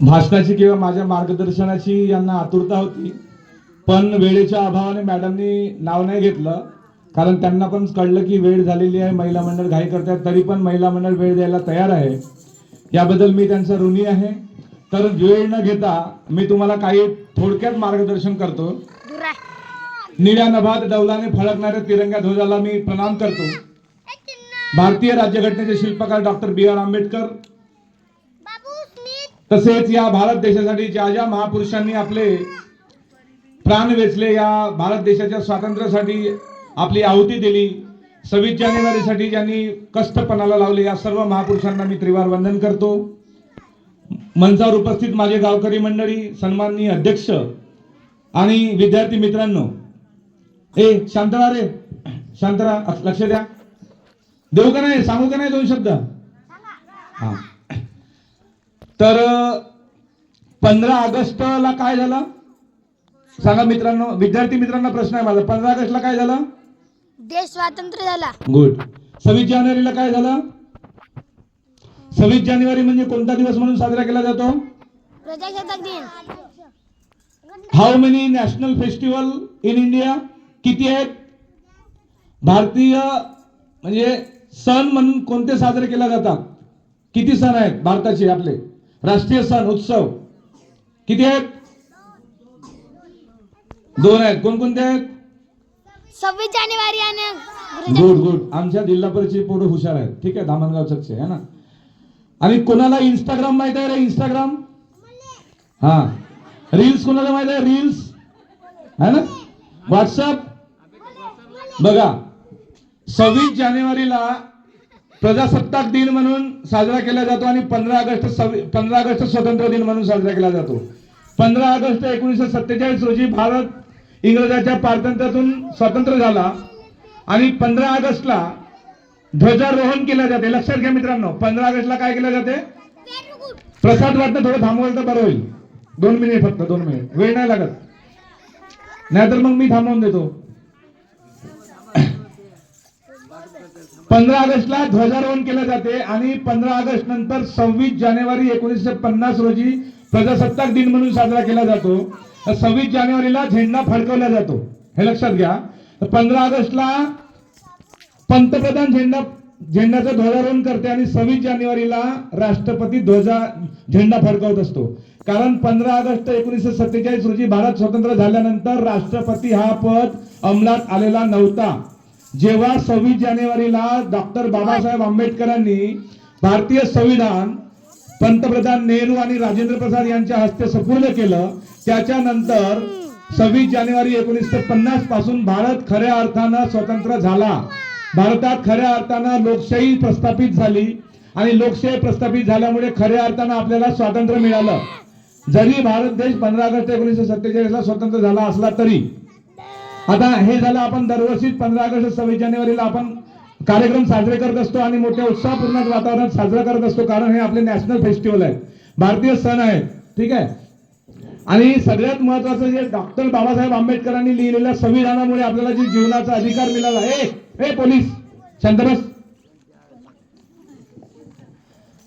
भाषणाची किंवा माझ्या मार्गदर्शनाची यांना आतुरता होती. पण वेळेच्या अभावाने मॅडमनी नाव नाही घेतलं. कारण त्यांना पण कळलं की वेळ झालेली आहे महिला मंडळ घाई करतात तरी पण महिला मंडळ वेळ द्यायला तयार आहे. याबद्दल मी त्यांचा ऋणी आहे. तर वेळ न घेता मी तुम्हाला काही थोडक्यात मार्गदर्शन करतो. निळ्या नभात डौलाने फळकणाऱ्या तिरंगा ध्वजाला मी प्रणाम करतो. भारतीय राज्यघटनेचे शिल्पकार डॉक्टर बी आर आंबेडकर तसेच या भारत देशासाठी ज्या ज्या महापुरुषांनी आपले प्राण वेचले या भारत देशाच्या स्वातंत्र्यासाठी आपली आहुती दिली सव्वीस जानेवारीसाठी ज्यांनी कष्टपणाला लावले या सर्व महापुरुषांना मी त्रिवार वंदन करतो. मंचावर उपस्थित माझे गावकरी मंडळी सन्माननीय अध्यक्ष आणि विद्यार्थी मित्रांनो. ए शांतरा रे. शांतरा लक्ष द्या. देऊ का नाही? सांगू का नाही दोन शब्द? हा. तर पंधरा ऑगस्टला काय झालं? सांगा मित्रांनो विद्यार्थी मित्रांना प्रश्न आहे माझा. पंधरा ऑगस्टला काय झालं? देश स्वातंत्र्य झाला. गुड. सव्वीस जानेवारीला काय झालं? सव्वीस जानेवारी म्हणजे कोणता दिवस म्हणून साजरा केला जातो? प्रजासत्ताक दिन. How many national festival in India किती आहेत? भारतीय म्हणजे सण म्हणून कोणते साजरे केले जातात? किती सण आहेत भारताचे आपले? राष्ट्रीय सण उत्सव. किती आहेत? दोन आहेत. कोणकोणते आहेत? सव्वीस जानेवारी आणि गुड गुड. आमच्या जिल्हा परिषद पोरं हुशार आहेत. ठीक आहे धामणगावचे आहे ना? आणि कोणाला इंस्टाग्राम माहीत आहे रे? इंस्टाग्राम हा. रील्स कोणाला माहीत आहे? रील्स है ना? व्हॉट्सअप बघा. सव्वीस जानेवारीला प्रजासत्ताक दिन म्हणून साजरा केला जातो आणि पंधरा ऑगस्ट सव्वी पंधरा ऑगस्ट स्वतंत्र दिन म्हणून साजरा केला जातो. पंधरा ऑगस्ट एकोणीसशे सत्तेचाळीस रोजी भारत इंग्रजाच्या पारतंत्र्यातून स्वतंत्र झाला आणि पंधरा ऑगस्टला ध्वजारोहण केले जाते. लक्षात घ्या मित्रांनो पंधरा ऑगस्टला काय केलं जाते? प्रसाद वाटणं थोडं थांबवलं तर बरं होईल. दोन मिनिट फक्त दोन मिनिट. वेळ नाही लागत. नाहीतर मग मी थांबवून देतो. पंधरा ऑगस्टला ध्वजारोहण केले जाते आणि पंधरा ऑगस्ट नंतर सव्वीस जानेवारी एकोणीसशे पन्नास रोजी प्रजासत्ताक दिन म्हणून साजरा केला जातो. तर सव्वीस जानेवारीला झेंडा फडकवला जातो. हे लक्षात घ्या. पंधरा ऑगस्टला पंतप्रधान झेंडा झेंड्याचं ध्वजारोहण करते आणि सव्वीस जानेवारीला राष्ट्रपती ध्वजा झेंडा फडकवत असतो. कारण पंधरा ऑगस्ट एकोणीसशे सत्तेचाळीस रोजी भारत स्वतंत्र झाल्यानंतर राष्ट्रपती हा पद अंमलात आलेला नव्हता. जेव्हा सव्वीस जानेवारीला डॉक्टर बाबासाहेब आंबेडकरांनी भारतीय संविधान पंतप्रधान नेहरू आणि राजेंद्र प्रसाद यांच्या हस्ते सुपूर्द केलं त्याच्यानंतर सव्वीस जानेवारी एकोणीसशे पन्नासपासून भारत खऱ्या अर्थानं स्वतंत्र झाला. भारतात खऱ्या अर्थानं लोकशाही प्रस्थापित झाली आणि लोकशाही प्रस्थापित झाल्यामुळे खऱ्या अर्थानं आपल्याला स्वातंत्र्य मिळालं. जरी भारत देश पंधरा ऑगस्ट एकोणीसशे सत्तेचाळीस ला स्वतंत्र झाला असला तरी आता हे झालं आपण दरवर्षी पंधरा ऑगस्ट सव्वीस जानेवारीला आपण कार्यक्रम साजरे करत असतो आणि मोठ्या उत्साहपूर्ण वातावरणात साजरा करत असतो कारण हे आपले नॅशनल फेस्टिवल आहे. भारतीय सण आहे ठीक आहे? आणि सगळ्यात महत्वाचं जे डॉक्टर बाबासाहेब आंबेडकरांनी लिहिलेल्या संविधानामुळे आपल्याला जे जीवनाचा अधिकार मिळाला हे हे पोलीस शांतबस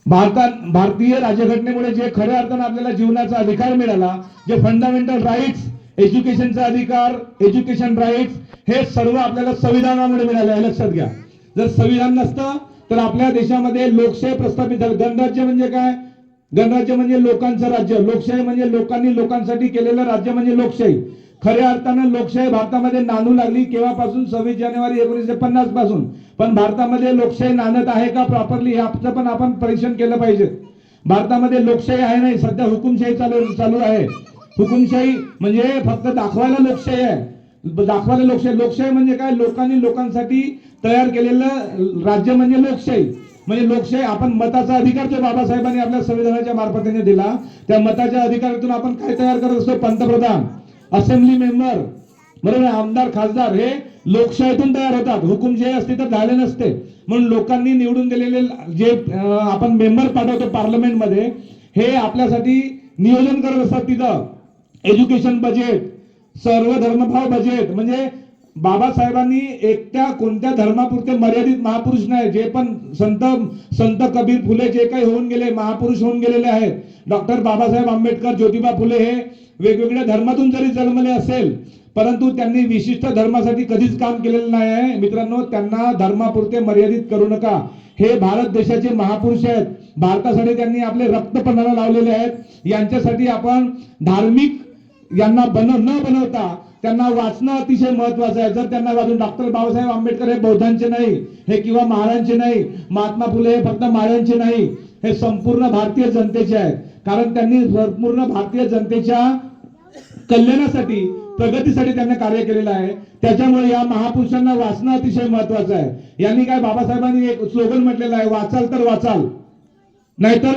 भारतात भारतीय राज्यघटनेमुळे जे खऱ्या अर्थानं आपल्याला जीवनाचा अधिकार मिळाला जे फंडामेंटल राईट्स एज्युकेशनचा अधिकार एज्युकेशन राईट्स हे सर्व आपल्याला संविधानामुळे मिळाले. आहे लक्षात घ्या. जर संविधान नसतं तर आपल्या देशामध्ये लोकशाही प्रस्थापित झालं. गणराज्य म्हणजे काय? गणराज्य म्हणजे लोकांचं राज्य. लोकशाही म्हणजे लोकांनी लोकांसाठी केलेलं राज्य म्हणजे लोकशाही. खऱ्या अर्थानं लोकशाही भारतामध्ये नांदू लागली केव्हापासून? सव्वीस जानेवारी एकोणीसशे पन्नासपासून. पण भारतामध्ये लोकशाही नांदत आहे का प्रॉपरली याचं पण आपण परीक्षण केलं पाहिजे. भारतामध्ये लोकशाही आहे नाही सध्या हुकुमशाही चालू चालू आहे. हुकुमशाही म्हणजे फक्त दाखवायला लोकशाही आहे. दाखवायला लोकशाही. लोकशाही म्हणजे काय? लोकांनी लोकांसाठी तयार केलेलं राज्य म्हणजे लोकशाही. म्हणजे लोकशाही आपण मताचा अधिकार जो बाबासाहेबांनी आपल्या संविधानाच्या मार्फतीने दिला. त्या मताच्या अधिकारातून आपण काय तयार करत असतो? पंतप्रधान असेंब्ली मेंबर बरोबर आमदार खासदार हे लोकशाहीतून तयार होतात. हुकुमशाही असते तर झाले नसते. म्हणून लोकांनी निवडून दिलेले जे आपण मेंबर पाठवतो पार्लमेंटमध्ये हे आपल्यासाठी नियोजन करत असतात तिथं. एज्युकेशन बजेट सर्व धर्मभाव बजेट म्हणजे बाबासाहेबांनी एकट्या कोणत्या धर्मापुरते मर्यादित महापुरुष नाही जे पण संत संत कबीर फुले जे काही होऊन गेले महापुरुष होऊन गेलेले आहेत. डॉक्टर बाबासाहेब आंबेडकर ज्योतिबा फुले हे वेगवेगळ्या धर्मातून जरी जन्मले असेल परंतु त्यांनी विशिष्ट धर्मासाठी कधीच काम केलेलं नाही आहे. मित्रांनो त्यांना धर्मापुरते मर्यादित करू नका. हे भारत देशाचे महापुरुष आहेत. भारतासाठी त्यांनी आपले रक्तपणाला लावलेले आहेत. यांच्यासाठी आपण धार्मिक यांना बन न बनवता त्यांना वाचणं अतिशय महत्वाचं आहे. जर त्यांना वाचून डॉक्टर बाबासाहेब आंबेडकर हे बौद्धांचे नाही हे किंवा महाराजांचे नाही महात्मा फुले हे फक्त महारांचे नाही हे संपूर्ण भारतीय जनतेचे आहेत. कारण त्यांनी संपूर्ण भारतीय जनतेच्या कल्याणासाठी प्रगतीसाठी त्यांनी कार्य केलेलं आहे. त्याच्यामुळे या महापुरुषांना वाचणं अतिशय महत्वाचं आहे. यांनी काय बाबासाहेबांनी एक स्लोगन म्हटलेलं आहे वाचाल तर वाचाल. नाहीतर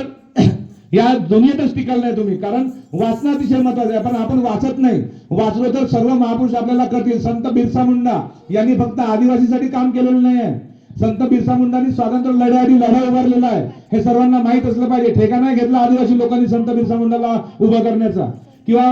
या दुनियेतच टिकाल नाही तुम्ही. कारण वाचणं अतिशय महत्वाचं आहे. पण आपण वाचत नाही. वाचलो तर सर्व महापुरुष आपल्याला करतील. संत बिरसा मुंडा यांनी फक्त आदिवासीसाठी काम केलेलं नाही आहे संत बिरसा मुंडांनी स्वातंत्र्य लढ्यासाठी लढा उभारलेला आहे. हे सर्वांना माहीत असलं पाहिजे. ठेका नाही घेतला आदिवासी लोकांनी संत बिरसा मुंडाला उभा करण्याचा. किंवा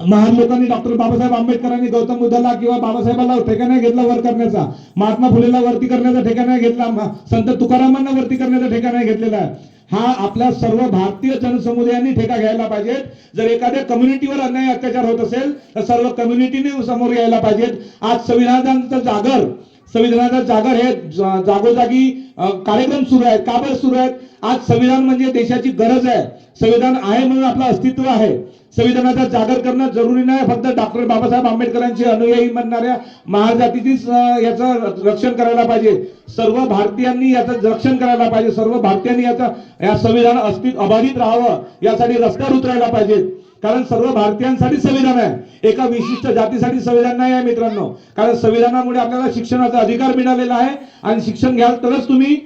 महान लोकांनी डॉक्टर बाबासाहेब आंबेडकरांनी गौतम बुद्धाला किंवा बाबासाहेबाला ठेका नाही घेतला वर करण्याचा. महात्मा फुलेला वरती करण्याचा ठेका घेतला. संत तुकारामांना वरती करण्याचा ठेका नाही घेतलेला आहे. हा आपल्या सर्व भारतीय जनसमुदायांनी ठेका घ्यायला पाहिजेत. जर एखाद्या कम्युनिटीवर अन्याय अत्याचार होत असेल तर सर्व कम्युनिटीने समोर यायला पाहिजेत. आज संविधानाचा जागर संविधानाचा जागर हे जागोजागी कार्यक्रम सुरू आहेत. काबर सुरू आहेत? आज संविधान म्हणजे देशाची गरज आहे. संविधान आहे म्हणून आपलं अस्तित्व आहे. संविधानाचा जागर करणं जरुरी नाही. फक्त डॉक्टर बाबासाहेब आंबेडकरांची अनुयायी म्हणणाऱ्या महाजातीचीच याचं रक्षण करायला पाहिजे. सर्व भारतीयांनी याचं रक्षण करायला पाहिजे. सर्व भारतीयांनी याचा या संविधान अस्तित्व अबाधित राहावं. यासाठी रस्त्यावर उतरायला पाहिजेत कारण सर्व भारतीयांसाठी संविधान आहे. एका विशिष्ट जातीसाठी संविधान नाही आहे मित्रांनो. कारण संविधानामुळे आपल्याला शिक्षणाचा अधिकार मिळालेला आहे. आणि शिक्षण घ्याल तरच तुम्ही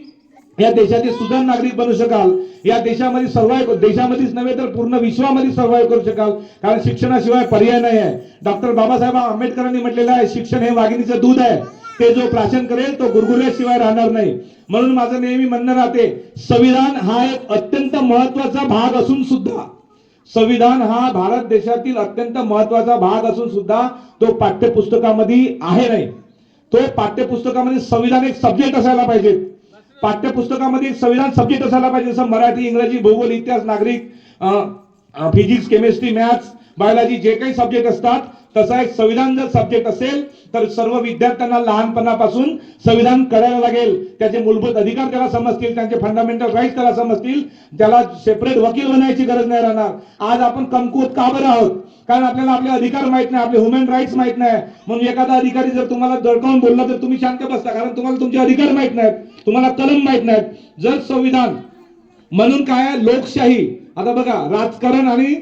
या देशाचे सुधार नागरिक बनू शकाल. या देशामध्ये सर्वाय देशामध्येच नव्हे तर पूर्ण विश्वामध्ये सर्वाईव्ह करू शकाल. कारण शिक्षणाशिवाय पर्याय नाही आहे. डॉक्टर बाबासाहेब आंबेडकरांनी म्हटलेलं आहे शिक्षण हे वाघिणीचं दूध आहे. ते जो प्राशन करेल तो गुरगुरल्याशिवाय राहणार नाही. म्हणून माझं नेहमी म्हणणं राहते संविधान हा एक अत्यंत महत्त्वाचा भाग असून सुद्धा संविधान हा भारत देशातील अत्यंत महत्त्वाचा भाग असून सुद्धा तो पाठ्यपुस्तकामध्ये आहे नाही. तो पाठ्यपुस्तकामध्ये संविधान एक सब्जेक्ट असायला पाहिजे पाठ्यपुस्तकामध्ये संविधान सब्जेक्ट असायला पाहिजे? जसं मराठी इंग्रजी भूगोल इतिहास नागरिक फिजिक्स केमिस्ट्री मॅथ्स बायोलॉजी जे काही सब्जेक्ट असतात तसा एक संविधान जर सब्जेक्ट असेल तर सर्व विद्यार्थ्यांना लहानपणापासून संविधान करायला लागेल. त्याचे मूलभूत अधिकार त्याला समजतील त्यांचे फंडामेंटल राईट त्याला समजतील. त्याला सेपरेट वकील बनायची गरज नाही राहणार. आज आपण कमकुवत का बरं आहोत? कारण आपल्याला आपले अधिकार माहीत नाही आपले ह्युमन राईट्स माहीत नाही. म्हणून एखादा अधिकारी जर तुम्हाला दडकावून बोलला तर तुम्ही शांत बसता. कारण तुम्हाला तुमचे अधिकार माहीत नाहीत तुम्हाला कलम माहीत नाहीत. जर संविधान म्हणून काय लोकशाही. आता बघा राजकारण आणि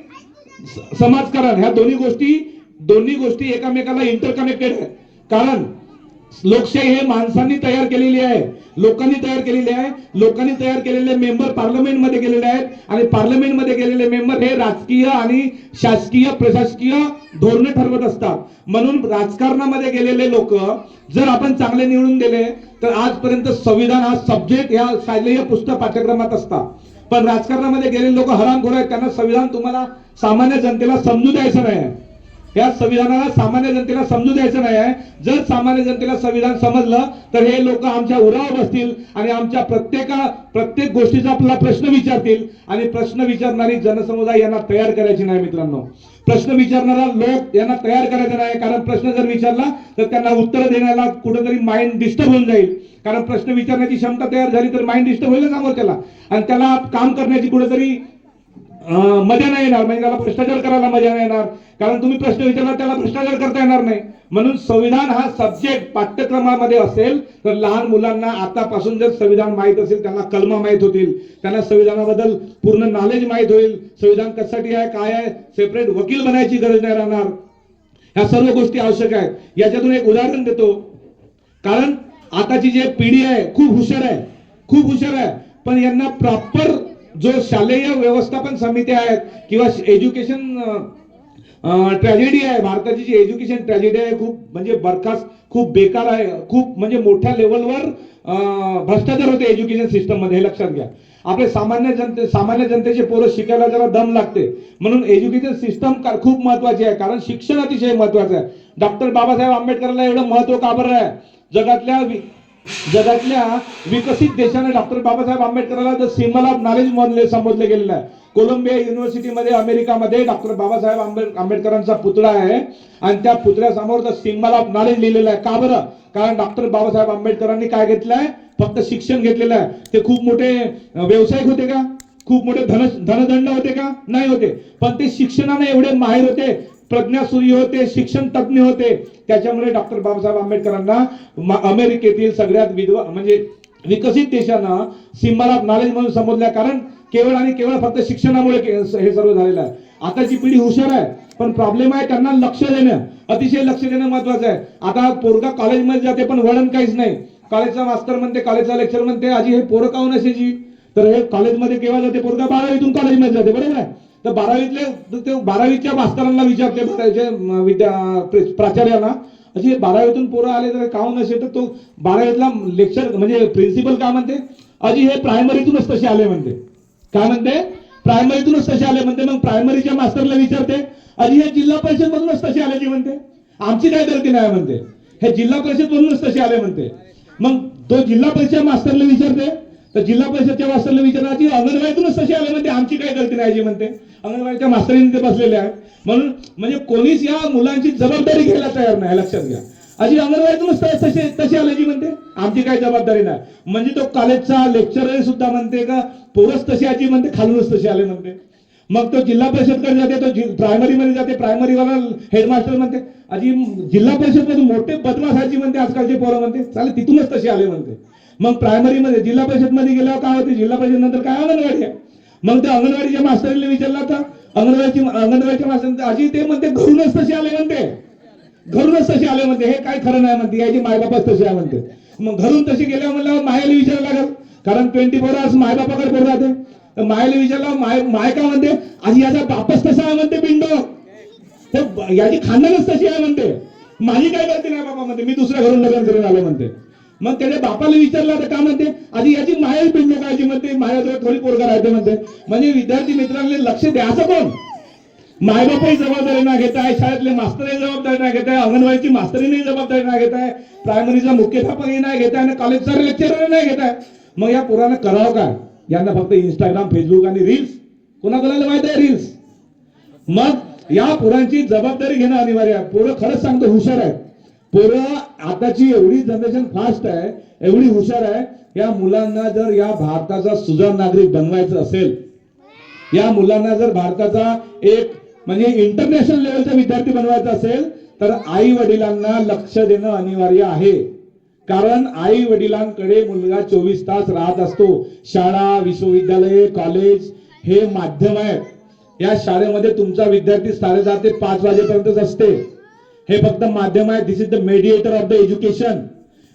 समाजकारण ह्या दोन्ही गोष्टी दोन्ही गोष्टी एकामेकाला इंटरकनेक्टेड आहेत. कारण लोकशाही हे माणसांनी तयार केलेली आहे. लोकांनी तयार केलेली आहे. लोकांनी तयार केलेले मेंबर पार्लमेंटमध्ये गेलेले आहेत. आणि पार्लमेंटमध्ये गेलेले मेंबर हे राजकीय आणि शासकीय प्रशासकीय धोरणे ठरवत असतात. म्हणून राजकारणामध्ये गेलेले लोक जर आपण चांगले निवडून दिले तर आजपर्यंत संविधान हा सब्जेक्ट या शालेय पुस्तक पाठ्यक्रमात असतात. पण राजकारणामध्ये गेलेले लोक हरामखोर आहेत. त्यांना संविधान तुम्हाला सामान्य जनतेला समजू द्यायचं नाही. या संविधानाला सामान्य जनतेला समजू द्यायचं नाही आहे. जर सामान्य जनतेला संविधान समजलं तर हे लोक आमच्या उरावर बसतील आणि आमच्या प्रत्येका प्रत्येक गोष्टीचा आपला प्रश्न विचारतील. आणि प्रश्न विचारणारी जनसमुदाय यांना तयार करायची नाही मित्रांनो. प्रश्न विचारणारा लोक यांना तयार करायचा नाही. कारण प्रश्न जर विचारला तर त्यांना उत्तर देण्याला कुठेतरी माइंड डिस्टर्ब होऊन जाईल. कारण प्रश्न विचारण्याची क्षमता तयार झाली तर माइंड डिस्टर्ब होईल समोर त्याला. आणि त्याला काम करण्याची कुठेतरी मजा नाही येणार. म्हणजे त्याला भ्रष्टाचार करायला मजा नाही येणार. कारण तुम्ही प्रश्न विचारला त्याला भ्रष्टाचार करता येणार नाही. म्हणून संविधान हा सब्जेक्ट पाठ्यक्रमामध्ये असेल तर लहान मुलांना आतापासून जर संविधान माहीत असेल त्यांना कलमा माहीत होतील. त्यांना संविधानाबद्दल पूर्ण नॉलेज माहीत होईल. संविधान कशासाठी आहे काय आहे सेपरेट वकील बनायची गरज नाही राहणार. ह्या सर्व गोष्टी आवश्यक आहेत. याच्यातून एक उदाहरण देतो. कारण आताची जी पिढी आहे खूप हुशार आहे. खूप हुशार आहे. पण यांना प्रॉपर जो शालेय व्यवस्थापन समित्या आहेत किंवा एज्युकेशन ट्रॅजेडी आहे भारताची जी एज्युकेशन ट्रॅजेडी आहे खूप म्हणजे बरखास्त खूप बेकार आहे खूप म्हणजे मोठ्या लेवलवर भ्रष्टाचार होते एज्युकेशन सिस्टममध्ये हे लक्षात घ्या. आपले सामान्य जनते सामान्य जनतेचे पोरं शिकायला जरा दम लागते. म्हणून एज्युकेशन सिस्टम खूप महत्वाची आहे कारण शिक्षण अतिशय महत्वाचं आहे. डॉक्टर बाबासाहेब आंबेडकरला एवढं महत्त्व का बरं आहे? जगातल्या जगातल्या विकसित देशाने डॉक्टर बाबासाहेब आंबेडकरला द सिम्बल ऑफ नॉलेज म्हणले संबोधले गेलेलं आहे कोलंबिया युनिव्हर्सिटीमध्ये अमेरिकामध्ये डॉक्टर बाबासाहेब आंबेड- आंबेडकरांचा पुतळा आहे. आणि त्या पुतळ्यासमोर द सिम्बल ऑफ नॉलेज लिहिलेलं आहे. का बरं? कारण डॉक्टर बाबासाहेब आंबेडकरांनी काय घेतलंय फक्त शिक्षण घेतलेलं आहे. ते खूप मोठे व्यावसायिक होते का? खूप मोठे धन धनदंड होते का? नाही होते. पण ते शिक्षणाने एवढे माहीर होते. प्रज्ञासूर्य होते शिक्षण तज्ञ होते. त्याच्यामुळे डॉक्टर बाबासाहेब आंबेडकरांना अमेरिकेतील सगळ्यात विद्वा म्हणजे विकसित देशांना सिम्बल ऑफ नॉलेज म्हणून संबोधल्या. कारण केवळ आणि केवळ फक्त शिक्षणामुळे हे सर्व झालेलं आहे. आताची पिढी हुशार आहे पण प्रॉब्लेम आहे त्यांना लक्ष देणं. अतिशय लक्ष देणं महत्वाचं आहे. आता पोरगा कॉलेजमध्ये जाते पण वळण काहीच नाही. कॉलेजचा मास्तर म्हणते कॉलेजचा लेक्चर म्हणते आजी हे पोरं काऊन असायची? तर हे कॉलेजमध्ये केव्हा जाते? पोरगा बारावीतून कॉलेजमध्ये जाते बरोबर आहे? तर बारावीतले ते बारावीच्या मास्तरांना विचारते बारावीच्या विद्या प्राचार्यांना. अशी बारावीतून पोरं आले तर काहून असे? तर तो बारावीतला लेक्चर म्हणजे प्रिन्सिपल काय म्हणते? अजी हे प्रायमरीतूनच तसे आले म्हणते. काय म्हणते? प्रायमरीतूनच तसे आले म्हणते. मग प्रायमरीच्या मास्तरला विचारते अजी हे जिल्हा परिषद मधूनच तसे आले जी म्हणते? आमची काय गलती नाही म्हणते. हे जिल्हा परिषद मधूनच तसे आले म्हणते. मग तो जिल्हा परिषद मास्तरला विचारते तर जिल्हा परिषदच्या मास्तरला विचारणार की अंगणवाडीतूनच तसे आले म्हणते आमची काय गलती नाही जी म्हणते. अंगणवाडीच्या मास्तरीने ते बसलेले आहेत. म्हणून म्हणजे कोणीच या मुलांची जबाबदारी घ्यायला तयार नाही लक्षात घ्या. अशी अंगणवाडीतूनच तसे तसे आले जी म्हणते. आमची काय जबाबदारी नाही. म्हणजे तो कॉलेजचा लेक्चरर सुद्धा म्हणते का पोरच तशी आजी म्हणते खालूनच तसे आले म्हणते. मग तो जिल्हा परिषदकडे जाते तो प्रायमरी मध्ये जाते प्रायमरीवाला हेडमास्टर म्हणते आजी जिल्हा परिषदमध्ये मोठे बदमाश म्हणते आजकालचे पोरं म्हणते चालेल तिथूनच तसे आले म्हणते. मग प्रायमरी मध्ये जिल्हा परिषदमध्ये गेल्यावर काय होते? जिल्हा परिषद नंतर काय अंगणवाडी आहे? मग त्या अंगणवाडीच्या मास्तरीला विचारला तर अंगणवाडीची अंगणवाडीच्या मास्टर आजी ते म्हणते घरूनच तसे आले म्हणते. घरूनच तसे आले म्हणते. हे काय खरं नाही म्हणते याची मायबापच तसे आहे म्हणते. मग घरून तसे गेल्या म्हणल्यावर मायाला विचारायला लागेल. कारण ट्वेंटी फोर आवर्स मायबापाकडे पोर राहते तर मायाला विचारला माय माय काय म्हणते? आजी याचा बापच तसा आहे म्हणते पिंड तर याची खानदानच तशी आहे म्हणते. माझी काय गलती नाही बाबा म्हणते. मी दुसऱ्या घरून लग्न करून आलो म्हणते. मग त्याने बापाला विचारलं तर का म्हणते? आधी याची माया पिंड कायची म्हणते मायाजवळ थोडी पोरगा राहते म्हणते. म्हणजे विद्यार्थी मित्रांनी लक्ष द्यायचं कोण? मायबापही जबाबदारी ना घेत आहे शाळेतले मास्तरही जबाबदारी नाही घेत आहे अंगणवाडीची मास्तरीने जबाबदारी नाही घेत आहे प्रायमरीचा मुख्याध्यापकही नाही घेत आहे आणि कॉलेजचा लेक्चर नाही घेत आहे मग या पोरानं करावं काय? यांना फक्त इंस्टाग्राम फेसबुक आणि रील्स कोणाकोणाला माहीत आहे रील्स मग या पोरांची जबाबदारी घेणं अनिवार्य आहे. पोरं खरंच सांगतो हुशार आहेत. पोरं आताची एवढी जनरेशन फास्ट आहे एवढी हुशार आहे या मुलांना जर या भारताचा सुजाण नागरिक बनवायचं असेल या मुलांना जर भारताचा एक म्हणजे इंटरनॅशनल लेवलचा विद्यार्थी बनवायचा असेल तर आई वडिलांना लक्ष देणं अनिवार्य आहे. कारण आई वडिलांकडे मुलगा चोवीस तास राहत असतो. शाळा विश्वविद्यालय कॉलेज हे माध्यम आहे या शाळेमध्ये तुमचा विद्यार्थी साडेदहा ते पाच वाजेपर्यंतच असते. हे फक्त माध्यम आहे. This is the mediator of the education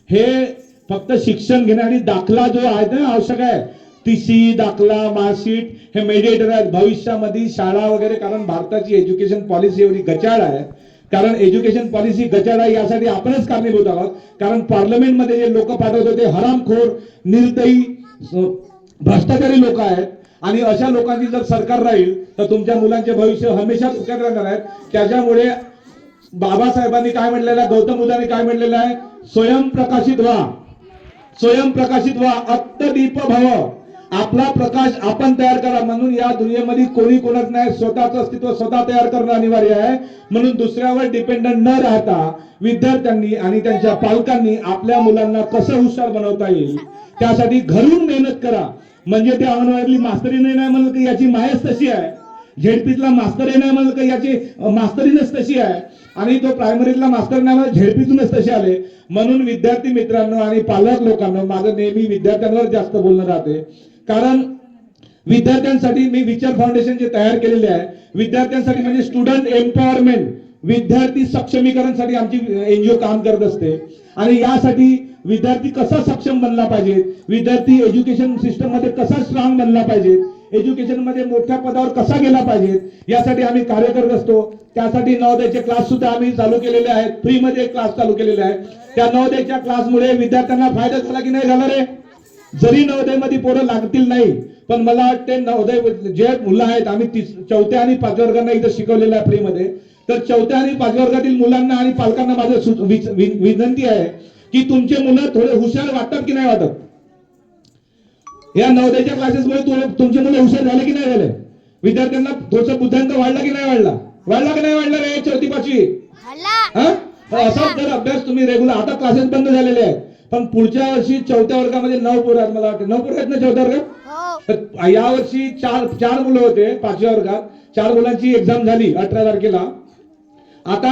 हे फक्त शिक्षण घेणे आणि दाखला जो आहे ना आवश्यक आहे. टीसी दाखला मार्कशीट हे मेडिएटर आहेत. भविष्यामध्ये शाळा वगैरे कारण भारताची एज्युकेशन पॉलिसी एवढी गचाळ आहे. कारण एज्युकेशन पॉलिसी गचाळ आहे यासाठी आपणच कारणीभूत आहोत. कारण पार्लमेंटमध्ये जे लोक पाठवत होते हरामखोर निर्दयी भ्रष्टाचारी लोक आहेत. आणि अशा लोकांची जर सरकार राहील तर तुमच्या मुलांचे भविष्य हमेशा धोक्यात राहणार आहेत. त्याच्यामुळे बाबासाहेबांनी काय म्हटलेलं आहे? गौतम बुद्धांनी काय म्हटलेलं आहे? स्वयंप्रकाशित व्हा. स्वयंप्रकाशित व्हा. अत्तदीप भव. आपला प्रकाश आपण तयार करा म्हणून या दुनियेमध्ये कोणी कोणच नाही. स्वतःचं अस्तित्व स्वतः तयार करणं अनिवार्य आहे. म्हणून दुसऱ्यावर डिपेंडंट न राहता विद्यार्थ्यांनी आणि त्यांच्या पालकांनी आपल्या मुलांना कसं हुशार बनवता येईल त्यासाठी घरून मेहनत करा. म्हणजे ते अंगणवाडीतली मास्तरीने नाही म्हणलं की याची मायच तशी आहे. झेडपीतला मास्तरी नाही म्हणलं की याची मास्तरीनच तशी आहे. आणि तो प्रायमरीतला मास्तर नाही झेडपीतूनच तसे आले. म्हणून विद्यार्थी मित्रांनो आणि पालक लोकांना माझं नेहमी विद्यार्थ्यांवर जास्त बोलणं राहते. कारण विद्यार्थ्यांसाठी मी विचार फाउंडेशन जे तयार केलेले आहे विद्यार्थ्यांसाठी म्हणजे स्टुडंट एम्पॉवरमेंट विद्यार्थी सक्षमीकरणसाठी आमची एनजीओ काम करत असते. आणि यासाठी विद्यार्थी कसा सक्षम बनला पाहिजे विद्यार्थी एज्युकेशन सिस्टममध्ये कसा स्ट्रॉंग बनला पाहिजे एज्युकेशनमध्ये मोठ्या पदावर कसा गेला पाहिजे यासाठी आम्ही कार्य करत असतो. त्यासाठी नवोदयचे क्लास सुद्धा आम्ही चालू केलेले आहेत. फ्री मध्ये क्लास चालू केलेले आहेत. त्या नवोदयच्या क्लासमुळे विद्यार्थ्यांना फायदा झाला की नाही झाला रे? जरी नवोदयमध्ये पोरं लागतील नाही पण मला वाटते नवोदय जे मुलं आहेत आम्ही चौथ्या आणि पाचव्या वर्गांना इथं शिकवलेलं आहे फ्रीमध्ये तर चौथ्या आणि पाचव्या वर्गातील मुलांना आणि पालकांना माझं विनंती आहे की तुमचे मुलं थोडे हुशार वाटतात की नाही वाटत? या नवोदयच्या क्लासेसमुळे तुम- तुमचे मुलं हुशार झाले की नाही झाले? विद्यार्थ्यांना थोडस बुद्धांक वाढला की नाही वाढला? वाढला की नाही वाढला रे चौथी पाचवी हा? असाच जर अभ्यास तुम्ही रेग्युलर आता क्लासेस बंद झालेले आहेत. पण पुढच्या वर्षी चौथ्या वर्गामध्ये नऊ पोरं आहेत मला वाटतं. नऊ पोरं आहेत ना चौथ्या वर्गात? हो. तर या वर्षी चार चार मुलं होते पाचव्या वर्गात. चार मुलांची एक्झाम झाली अठरा तारखेला. आता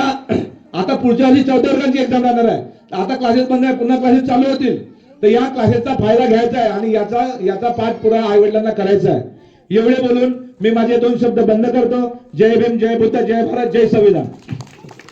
आता पुढच्या वर्षी चौथ्या वर्गाची एक्झाम राहणार आहे. आता क्लासेस बंद आहे पुन्हा क्लासेस चालू होतील. तर या क्लासेसचा फायदा घ्यायचा आहे आणि याचा याचा पाठ पुरा आई वडिलांना करायचा आहे. एवढे बोलून मी माझे दोन शब्द बंद करतो. जय भीम जय बुद्ध जय भारत जय संविधान.